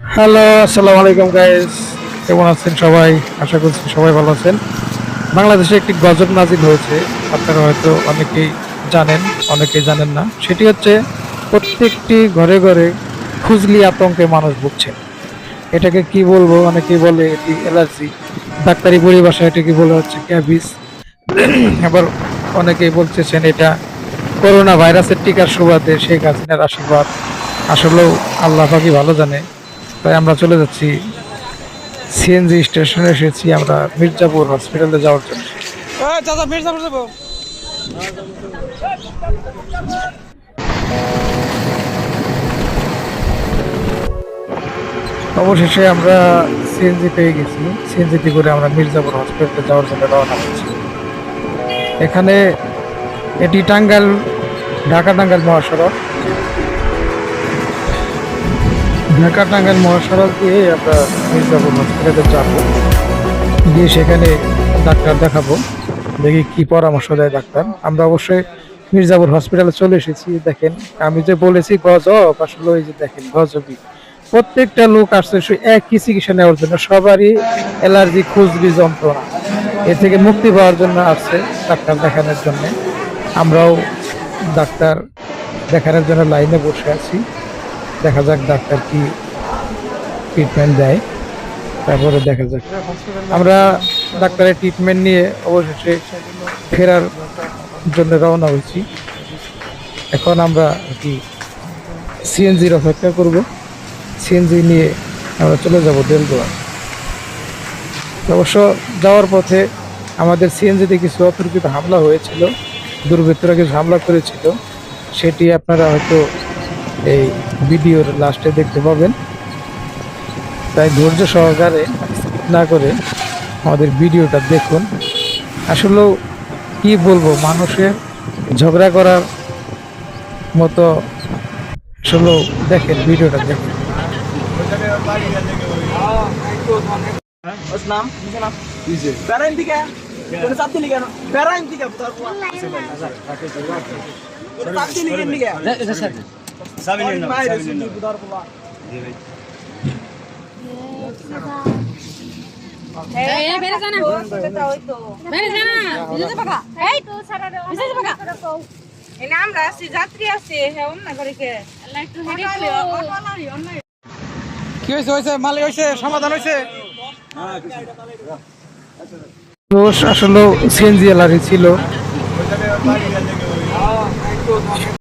Hello আসসালামু আলাইকুম guys কেমন আছেন সবাই? আশা করছি সবাই ভালো আছেন। বাংলাদেশে একটি গজব নাজিল হয়েছে। আপনারা হয়তো অনেকেই জানেন অনেকেই জানেন না। সেটি হচ্ছে, প্রত্যেকটি ঘরে ঘরে খুজলি আতঙ্কে মানুষ ভুগছে। এটাকে কি বলব? অনেকেই বলে এটি অ্যালার্জি ডাক্তারি পরিভাষায় এটাকে বলা হচ্ছে ক্যাবিস আবার অনেকেই বলতেছেন, এটা করোনা ভাইরাসের টিকার সুবাদে শেখ হাসিনার আশীর্বাদ। আসলেও আল্লাহ পাকি ভালো জানে। তাই আমরা চলে যাচ্ছি সিএনজি স্টেশনে এসেছি আমরা মির্জাপুর হসপিটালে যাওয়ার জন্য। চাচা মির্জাপুর যাব। অবশেষে আমরা সিএনজি পেয়ে গেছি। সিএনজিটি করে আমরা মির্জাপুর হসপিটালে যাওয়ার জন্য রওনা হচ্ছি এখানে এটি টাঙ্গাইল ঢাকা টাঙ্গাইল মহাসড়ক। ঢাকা টাঙ্গাইল মহাসড়ক দিয়ে আমরা মির্জাপুর হসপিটালে যাব। গিয়ে সেখানে ডাক্তার দেখাবো। দেখি কি পরামর্শ দেয় ডাক্তার। আমরা অবশ্যই মির্জাপুর হসপিটালে চলে এসেছি, দেখেন। আমি যে বলেছি গজব, আসলে ওই যে দেখেন, গজবই। প্রত্যেকটা লোক আসছে একই চিকিৎসা নেওয়ার জন্য। সবারই অ্যালার্জি খুজলি যন্ত্রণা। এ থেকে মুক্তি পাওয়ার জন্য আসছে ডাক্তার দেখানোর জন্য। আমরাও ডাক্তার দেখানোর জন্য লাইনে বসে আছি। দেখা যাক ডাক্তার কি ট্রিটমেন্ট দেয়। তারপরে দেখা যাক। আমরা ডাক্তারের ট্রিটমেন্ট নিয়ে অবশেষে ফেরার জন্য রওনা হয়েছি। এখন আমরা কি সিএনজির অপেক্ষা করব। সিএনজি নিয়ে আমরা চলে যাব দেলদুয়া। অবশ্য যাওয়ার পথে আমাদের সিএনজিতে কিছু অতর্কিত হামলা হয়েছিল, দুর্বৃত্তরা কিছু হামলা করেছিল। সেটি আপনারা হয়তো এই ভিডিওর লাস্টে দেখতে পাবেন। তাই ধৈর্য সহকারে না করে আমাদের ভিডিওটা দেখুন। আসলেও কি বলব মানুষের ঝগড়া করার মতো আসলে দেখেন ভিডিওটা দেখেন। নাম? থেকে তোর চাপতি লিখে প্যারাইন থেকে তোর চাপতি লিখে লিখে সাবি নিন না সাবি নিন না এই এই বেরে জানা বেরে জানা বুঝতে পাকা এই তো সারা রে বুঝতে পাকা এনে আমরা আছি যাত্রী আছে হ্যাঁ অন্য করে কে একটু হেডে কি হয়েছে? হয়েছে মালিক হয়েছে সমাধান হয়েছে? আসলে সিএনজি অ্যালার্জি ছিল।